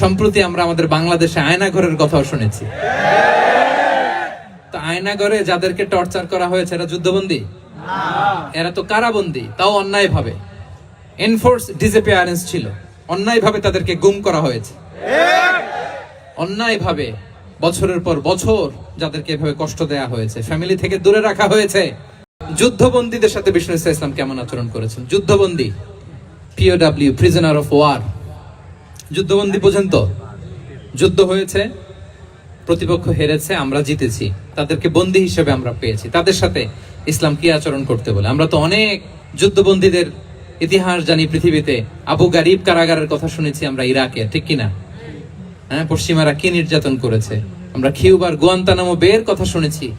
সম্প্রতি আমরা আমাদের বাংলাদেশে আয়নাঘরের কথাও শুনেছি। তো আয়নাঘরে যাদেরকে টর্চার করা হয়েছে, এরা যুদ্ধবন্দী? এরা তো কারাবন্দী, তাও অন্যায় ভাবে এনফোর্স ডিসঅ্যাপিয়ারেন্স ছিল। অন্যায় ভাবে তাদেরকে গুম করা হয়েছে। অন্যায় ভাবে বছরের পর বছর যাদেরকে এভাবে কষ্ট দেয়া হয়েছে ফ্যামিলি থেকে দূরে রাখা হয়েছে। যুদ্ধবন্দীদের সাথে বিষ্ণু ইসলাম কেমন আচরণ করেছেন? যুদ্ধবন্দী পিওডাব্লিউ প্রিজনার অফ ওয়ার যুদ্ধবন্দী পর্যন্ত যুদ্ধ হয়েছে, প্রতিপক্ষ হেরেছে, আমরা জিতেছি। তাদেরকে বন্দী হিসেবে আমরা পেয়েছি। তাদের সাথে ইসলাম কি আচরণ করতে বলে? আমরা তো অনেক যুদ্ধবন্দীদের ইতিহাস জানি পৃথিবীতে। আবু গারিব কারাগারের কথা শুনেছি আমরা ইরাকে, ঠিক কিনা হ্যাঁ পশ্চিমারা কি নির্যাতন করেছে? আমরা কিউবার গোয়ান্তানামো বের কথা শুনেছি।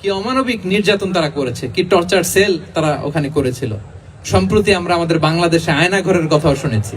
কি অমানবিক নির্যাতন তারা করেছে? কি টর্চার সেল তারা ওখানে করেছিল? সম্প্রতি আমরা আমাদের বাংলাদেশে আয়নাঘরের কথাও শুনেছি।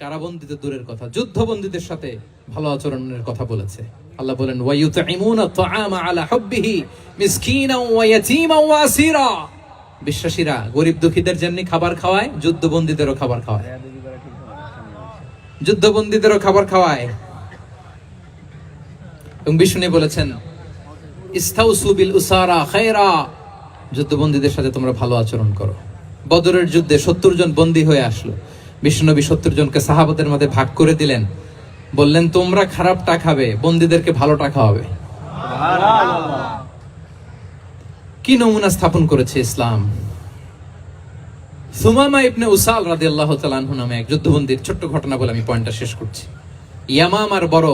কারাবন্দিত দূরের কথা, যুদ্ধবন্দীদের সাথে ভালো আচরণের কথা বলেছে। আল্লাহ বলেন বিশ্বাসীরা, গরিব দুঃখীদের যেমনি খাবার খাওয়ায়, যুদ্ধবন্দীদেরও খাবার খাওয়ায়। যুদ্ধবন্দীদেরও খাবার খাওয়ায়। এবং বিষ্ণু বলেছেন যুদ্ধবন্দীদের সাথে তোমরা ভালো আচরণ করো। বদরের যুদ্ধে সত্তর জন বন্দী হয়ে আসলো। বিষ্ণুনবী সত্তর জনকে সাহাবাদের মধ্যে ভাগ করে দিলেন। বললেন তোমরা খারাপটা খাবে বন্দীদেরকে ভালোটা খাওয়াবে। কি নমুনা স্থাপন করেছে ইসলাম? সুমামা ইবনে উসাল তাআলা আনহু নামে এক যুদ্ধবন্দীর ছোট্ট ঘটনা বলে আমি পয়েন্টটা শেষ করছি। ইয়ামামার বড়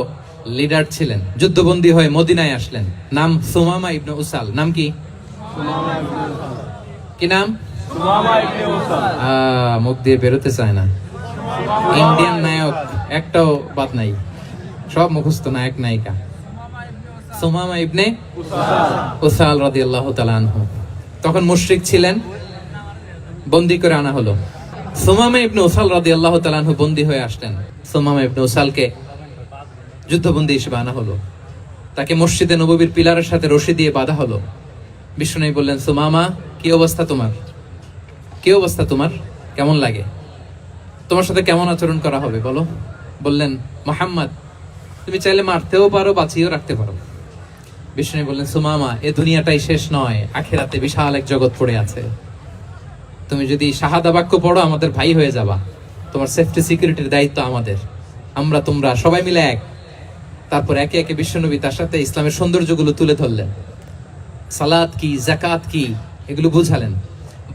লিডার ছিলেন যুদ্ধবন্দী হয়ে মদিনায় আসলেন। নাম সুমামা ইবনে উসাল। নাম কি? কি নাম? মুখ দিয়ে বেরোতে চায় না। ইন্ডিয়ান নায়ক একটাও বাদ নাই। সব মুখস্থ নায়ক, নায়িকা। সুমামা ইবনে উসাল রাদিয়াল্লাহু তাআলা আনহু। তখন ছিলেন, বন্দি করে আনা হলো। সুমামা ইবনে উসাল রাদিয়াল্লাহু তাআলা আনহু বন্দি হয়ে আসলেন। সুমামা ইবনে উসালকে যুদ্ধবন্দী হিসেবে আনা হলো। তাকে মসজিদে নববীর পিলারের সাথে রশি দিয়ে বাঁধা হলো। বিষ্ণু বললেন, সোমামা, কি অবস্থা তোমার? কি অবস্থা তোমার? কেমন লাগে? তোমার সাথে কেমন আচরণ করা হবে বলো? বললেন, মোহাম্মদ, তুমি চাইলে মারতেও পারো, বাঁচিয়েও রাখতে পারো। বিষ্ণু বললেন, সুমামা, এ দুনিয়াটাই শেষ নয়, আখেরাতে বিশাল এক জগৎ পড়ে আছে। তুমি যদি শাহাদা বাক্য পড়ো, আমাদের ভাই হয়ে যাবা। তোমার সেফটি সিকিউরিটির দায়িত্ব আমাদের। আমরা, তোমরা সবাই মিলে এক। তারপর একে একে বিশ্বনবী তার সাথে ইসলামের সৌন্দর্যগুলো তুলে ধরলেন। সালাদ কি জাকাত কি, এগুলো বুঝালেন।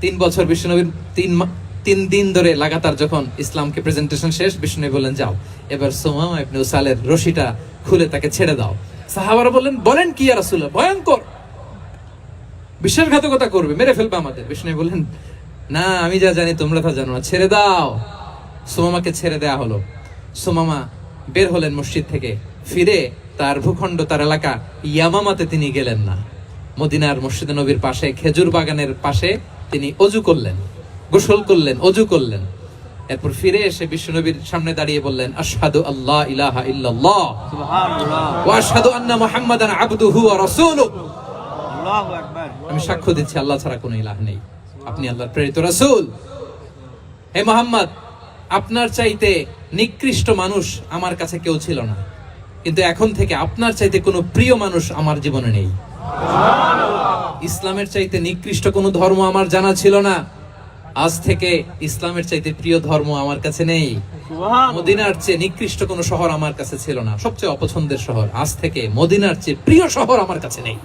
তিন বছর বিষ্ণুনবীর তিন তিন দিন ধরে লাগাতার যখন ইসলামকে প্রেজেন্টেশন শেষ বিষ্ণু বললেন, যাও। এবার সোমামা ইবনে উসালের রশিটা খুলে তাকে ছেড়ে দাও। সাহাবারা বললেন, বলেন কি আর রাসূলুল্লাহ? ভয়ঙ্কর। বিশ্বাসঘাতকতা করবে, মেরে ফেলবে আমাদের। বিষ্ণু বললেন, না, আমি যা জানি তোমরা তা জানো না। ছেড়ে দাও। সুমামাকে ছেড়ে দেয়া হলো। সোমামা বের হলেন মসজিদ থেকে, ফিরে তার ভূখণ্ড, তার এলাকা ইয়ামামাতে তিনি গেলেন না। মদিনার মসজিদে নবীর পাশে, খেজুর বাগানের পাশে তিনি অজু করলেন গোসল করলেন অজু করলেন। এরপর ফিরে এসে বিশ্বনবীর সামনে দাঁড়িয়ে বললেন আশহাদু আল্লাহ ইলাহা ইল্লাল্লাহ। ওয়া আশহাদু আন্না মুহাম্মাদান আবদুহু ওয়া রাসূলুহু। আমি সাক্ষ্য দিচ্ছি আল্লাহ ছাড়া কোনো ইলাহ নেই। আপনি আল্লাহর প্রেরিত রাসূল। হে মোহাম্মদ আপনার চাইতে নিকৃষ্ট মানুষ আমার কাছে কেউ ছিল না। কিন্তু এখন থেকে আপনার চাইতে কোনো প্রিয় মানুষ আমার জীবনে নেই। ইসলামের চাইতে নিকৃষ্ট কোনো ধর্ম আমার জানা ছিল না। আজ থেকে ইসলামের চাইতে প্রিয় ধর্ম আমার কাছে নেই। মদিনার চেয়ে নিকৃষ্ট কোন শহর আমার কাছে ছিল না। সবচেয়ে অপছন্দের শহর আজ থেকে মদিনার চেয়ে প্রিয় শহর আমার কাছে নেই।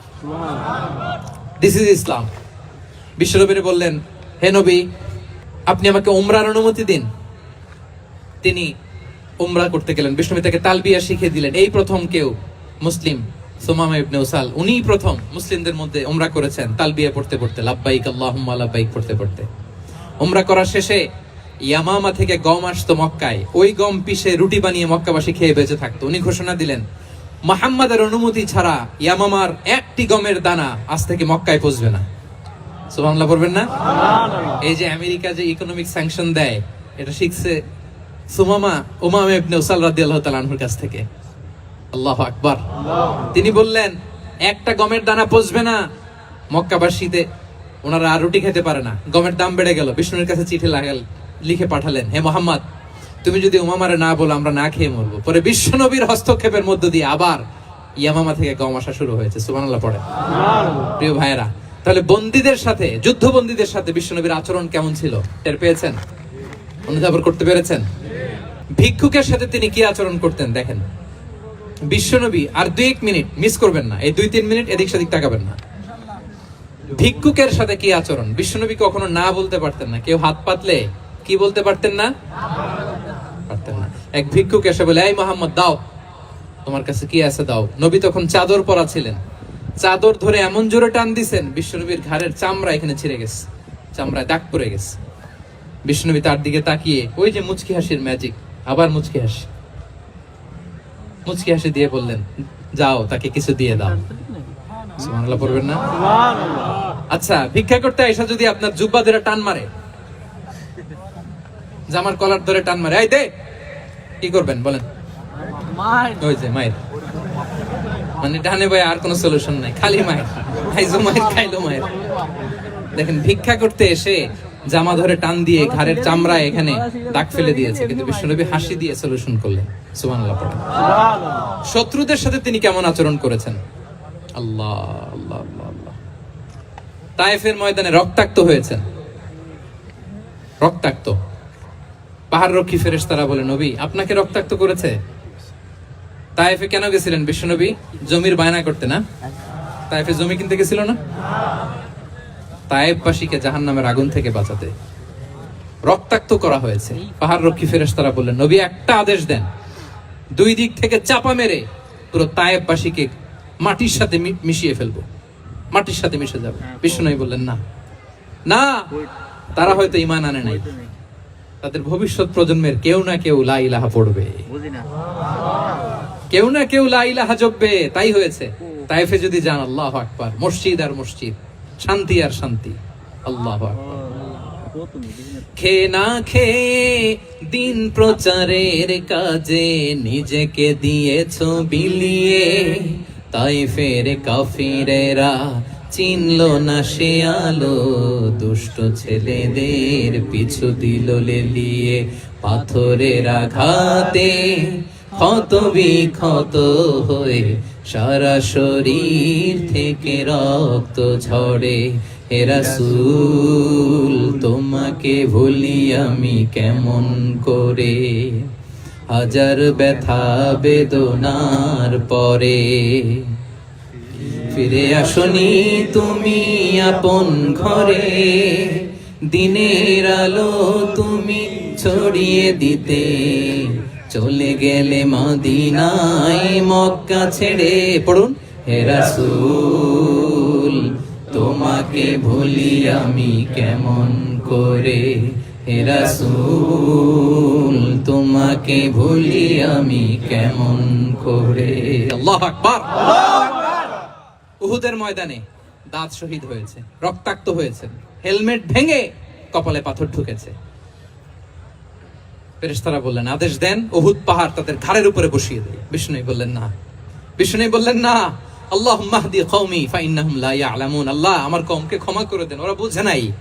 দিস ইজ ইসলাম বিশ্বনবীরে বললেন হে নবী আপনি আমাকে উমরার অনুমতি দিন। তিনি উমরা করতে গেলেন। বিষ্ণুবী তাকে তালবিয়া শিখিয়ে দিলেন এই প্রথম কেউ মুসলিম সুমামা ইবনে উসাল উনিই প্রথম মুসলিমদের মধ্যে উমরা করেছেন তালবিয়া পড়তে পড়তে লাব্বাইক আল্লাহুম্মা লাব্বাইক পড়তে পড়তে। উমরা করার শেষে ইয়ামামা থেকে গম আসতো মক্কায় ওই গম পিষে রুটি বানিয়ে মক্কাবাসী খেয়ে বেঁচে থাকতো। উনি ঘোষণা দিলেন মোহাম্মদের অনুমতি ছাড়া ইয়ামামার একটি গমের দানা আজ থেকে মক্কায় পৌঁছবে না। সুবহানাল্লাহ পড়বেন না? এই যে আমেরিকা যে ইকোনমিক স্যাংশন দেয় এটা শিখছে সুমামা উমাম ইবনে উসাল রাদিয়াল্লাহু তাআলা আনহুর কাছ থেকে। আল্লাহু আকবার। তিনি বললেন একটা গমের দানা পচবে না। মক্কাবাসীতে ওনারা আর রুটি খেতে পারে না। গমের দাম বেড়ে গেল। বিষ্ণুর কাছে চিঠি লাগাল লিখে পাঠালেন হে মোহাম্মদ তুমি যদি উমামারে না বলো আমরা না খেয়ে মরবো। পরে বিশ্বনবীর হস্তক্ষেপের মধ্য দিয়ে আবার ইয়ামামা থেকে গম আসা শুরু হয়েছে। সুবহানাল্লাহ পড়ে প্রিয় ভাইয়েরা তাহলে বন্দীদের সাথে যুদ্ধ যুদ্ধবন্দীদের সাথে বিশ্বনবীর আচরণ কেমন ছিল? টের পেয়েছেন? অনুধাবন করতে পেরেছেন? ভিক্ষুকের সাথে তিনি কি আচরণ করতেন? দেখেন। বিশ্বনবী আর দুই এক মিনিট মিস করবেন না। এই দুই তিন মিনিট এদিক সেদিক তাকাবেন না। ভিক্ষুকের সাথে কি আচরণ? বিশ্বনবী কখনো না বলতে পারতেন না। কেউ হাত পাতলে কি বলতে পারতেন না? পারতেন না। এক ভিক্ষুক এসে বলে, এই মোহাম্মদ, দাও। তোমার কাছে কি আছে? দাও। নবী তখন চাদর পরা ছিলেন। চাদর ধরে এমন জোরে টান দিছেন, বিশ্বনবীর ঘাড়ের চামড়া এখানে ছিঁড়ে গেছে। চামড়ায় দাগ পড়ে গেছে। বিষ্ণুবী তার দিকে তাকিয়ে, ওই যে মুচকি হাসির ম্যাজিক আবার মুচকি হাসি। মুচকি হাসি দিয়ে বললেন যাও তাকে কিছু দিয়ে দাও। সুবহানাল্লাহ পড়বেন না? আচ্ছা ভিক্ষা করতে আইসা যদি আপনার জুব্বা ধরে টান মারে জামার কলার ধরে টান মারে এই দে কি করবেন বলেন? ওই যে মায়ের। মানে ডানে ভাই আর কোনো সলিউশন নাই খালি মায়ের। খাইজো মায়ের খাইলো মায়ের। দেখেন ভিক্ষা করতে এসে জামা ধরে টান দিয়ে ঘাড়ের চামড়ায় এখানে দাগ ফেলে দিয়েছে, কিন্তু বিশ্বনবী হাসি দিয়ে সলিউশন করলেন, সুবহানাল্লাহ শত্রুদের সাথে তিনি কেমন আচরণ করেছেন? আল্লাহ আল্লাহ আল্লাহ আল্লাহ। তায়েফের ময়দানে রক্তাক্ত হয়েছেন। রক্তাক্ত। পাহাড় রক্ষী ফেরেশ তারা বলে, নবী, আপনাকে রক্তাক্ত করেছে? তায়েফে কেন গেছিলেন বিশ্বনবী? জমির বায়না করতে না? তায়েফে জমি কিনতে গেছিল না? তায়েববাসীকে জাহান নামের আগুন থেকে বাঁচাতে রক্তাক্ত করা হয়েছে। পাহাড় রক্ষী ফেরেশ তারা বললেন নবী একটা আদেশ দেন। দুই দিক থেকে চাপা মেরে পুরো তায়েববাসীকে মাটির সাথে মিশিয়ে ফেলব। মাটির সাথে মিশে যাবে। বিষ্ণু বললেন না। না তারা হয়তো ইমান আনে নাই। তাদের ভবিষ্যৎ প্রজন্মের কেউ না কেউ লা ইলাহা পড়বে। কেউ না কেউ লা ইলাহা জপবে তাই হয়েছে। তাইফে যদি যান আল্লাহ আকবার মসজিদ আর মসজিদ। শান্তি আর শান্তি। আল্লাহ খে না খে দিন প্রচারের কাজে নিজেকে দিয়েছ বিলিয়ে। তাই ফের কাফিরেরা চিনল না সে আলো, দুষ্ট ছেলেদের পিছু দিল লেলিয়ে। পাথরের আঘাতে ক্ষত বিক্ষত হয়ে সারা শরীর থেকে রক্ত ঝরে। হে রাসূল, তোমাকে ভুলি আমি কেমন করে? হাজার ব্যথা বেদনার পরে। ফিরে আসনি তুমি আপন ঘরে। দিনের আলো তুমি ছড়িয়ে দিতে। চলে গেলে মদিনায় মক্কা ছেড়ে, পড়ুন, হে রাসূল, তোমাকে ভুলি আমি কেমন করে? হে রাসূল, তোমাকে ভুলি আমি কেমন করে? আল্লাহ আকবার। উহুদের ময়দানে দাঁত শহীদ হয়েছে, রক্তাক্ত হয়েছে, হেলমেট ভেঙে কপালে পাথর ঢুকেছে। ফেরেশতারা বললেন, আদেশ দেন, উহুদ পাহাড় তাদের ঘাড়ের উপরে বসিয়ে দেয় বিষ্ণু বললেন, না। বিষ্ণু বললেন, না। আল্লাহ মাহদি কওমি ফাইন্নাহুম লা ইয়ালামুন। আল্লাহ আমার কওমকে ক্ষমা করে দেন, ওরা বুঝে নাই।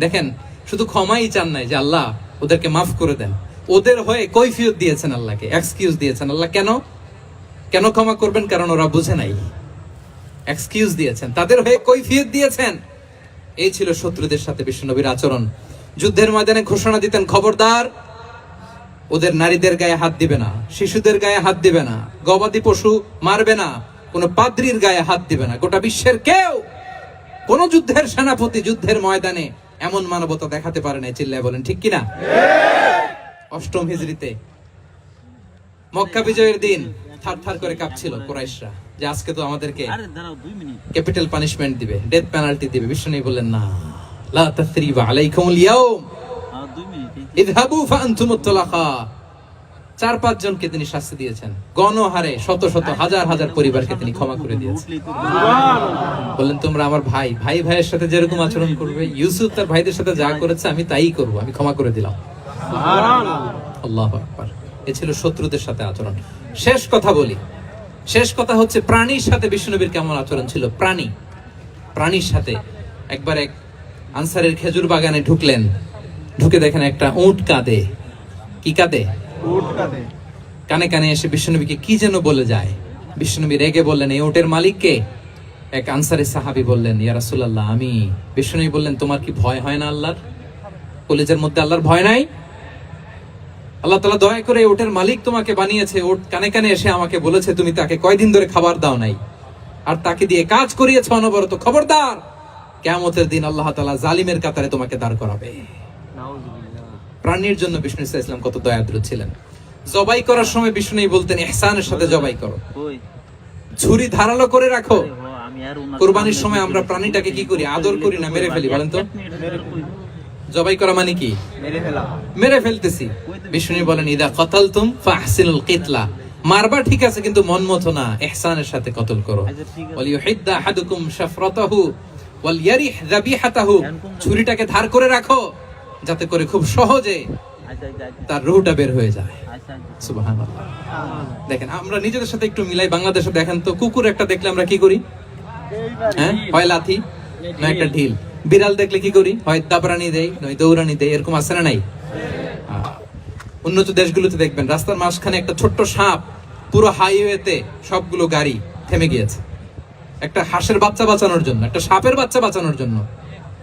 দেখেন, শুধু ক্ষমাই চান নাই যে, আল্লাহ ওদেরকে মাফ করে দেন। ওদের হয়ে কৈফিয়ত দিয়েছেন আল্লাহকে এক্সকিউজ দিয়েছেন। আল্লাহ কেন? কেন ক্ষমা করবেন? কারণ ওরা বুঝে নাই। এক্সকিউজ দিয়েছেন, তাদের হয়ে কৈফিয়ত দিয়েছেন। এই ছিল শত্রুদের সাথে বিশ্বনবীর আচরণ। যুদ্ধের ময়দানে ঘোষণা দিতেন, খবরদার ওদের নারীদের গায়ে হাত দিবে না শিশুদের গায়ে হাত দিবে না গবাদি পশু মারবে না কোনো পাদ্রির গায়ে হাত দিবে না। গোটা বিশ্বের কেউ কোন যুদ্ধের সেনাপতি যুদ্ধের ময়দানে এমন মানবতা দেখাতে পারে না চিল্লায় বলেন ঠিক কিনা? অষ্টম হিজড়িতে মক্কা বিজয়ের দিন থার থার করে কাঁপছিল কোরাইশরা যে আজকে তো আমাদেরকে ক্যাপিটাল পানিশমেন্ট দিবে ডেথ পেনাল্টি দিবে। বিষ্ণু বললেন না লা তাসরিবা আলাইকুমুল ইয়াউম। চার, পাঁচ জনকে তিনি শাস্তি দিয়েছেন। গণহারে শত শত, হাজার হাজার পরিবারকে তিনি ক্ষমা করে দিয়েছেন। বললেন, তোমরা আমার ভাই। ভাই, ভাইয়ের সাথে যেরকম আচরণ করবে, ইউসুফ তার ভাইদের সাথে যা করেছে, আমি তাই করব। আমি ক্ষমা করে দিলাম। আল্লাহ এ ছিল শত্রুদের সাথে আচরণ। শেষ কথা বলি। শেষ কথা হচ্ছে, প্রাণীর সাথে বিষ্ণুনবীর কেমন আচরণ ছিল? প্রাণী। প্রাণীর সাথে একবার এক আনসারের খেজুর বাগানে ঢুকলেন। ঢুকে দেখেন একটা উট কাঁদে। কি কাঁদে? কানে কানে এসে বিষ্ণুনবীকে কি যেন বলে যায়। বিষ্ণুনবী রেগে বললেন এই উটের মালিককে এক আনসারি সাহাবি বললেন ইয়া রাসূলুল্লাহ আমি বিষ্ণুনবী বললেন তোমার কি ভয় হয় না আল্লাহর? কলেজের মধ্যে আল্লাহর ভয় নাই? আল্লাহ তালা দয়া করে এই ওটের মালিক তোমাকে বানিয়েছে। ওট কানে কানে এসে আমাকে বলেছে তুমি তাকে কয়দিন ধরে খাবার দাও নাই। আর তাকে দিয়ে কাজ করিয়েছ অনবরত। খবরদার কেমতের দিন আল্লাহ তালা জালিমের কাতারে তোমাকে দাঁড় করাবে। প্রাণীর জন্য বিষ্ণু ইসা ইসলাম কত দয়াদ্র ছিলেন। জবাই করার সময় বিষ্ণু বলতেন এহসানের সাথে জবাই করো। ছুরি ধারালো করে রাখো। কোরবানির সময় আমরা প্রাণীটাকে কি করি? আদর করি না? মেরে ফেলি বলেন তো? জবাই করা মানে কি? মেরে ফেলতেছি। বিষ্ণু বলেন ইদা কতালতুম ফাহসিনুল কিতলা। মারবা ঠিক আছে কিন্তু মন মতো না। ইহসানের সাথে কতল করো। আচ্ছা, ইউহিদ্দা আহাদুকুম শাফরাতাহু ওয়াল ইয়ারিহ যাবিহাতাহু ছুরিটাকে ধার করে রাখো। যাতে করে খুব সহজে আচ্ছা আচ্ছা আচ্ছা। তার রুহটা বের হয়ে যায়। দেখেন আমরা নিজেদের সাথে একটু মিলাই বাংলাদেশে দেখেন তো কুকুর একটা দেখলে আমরা কি করি? হ্যাঁ? হয় লাথি না একটা ঢিল। বিড়াল দেখলে কি করি? হয় দাবরানি দেয় নয় দৌড়ানি দেয় এরকম আছে না নাই? উন্নত দেশগুলোতে দেখবেন রাস্তার মাঝখানে একটা ছোট্ট সাপ পুরো হাইওয়েতে সবগুলো গাড়ি থেমে গিয়েছে। একটা হাঁসের বাচ্চা বাঁচানোর জন্য একটা সাপের বাচ্চা বাঁচানোর জন্য।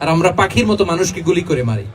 আর আমরা পাখির মতো মানুষকে গুলি করে মারি।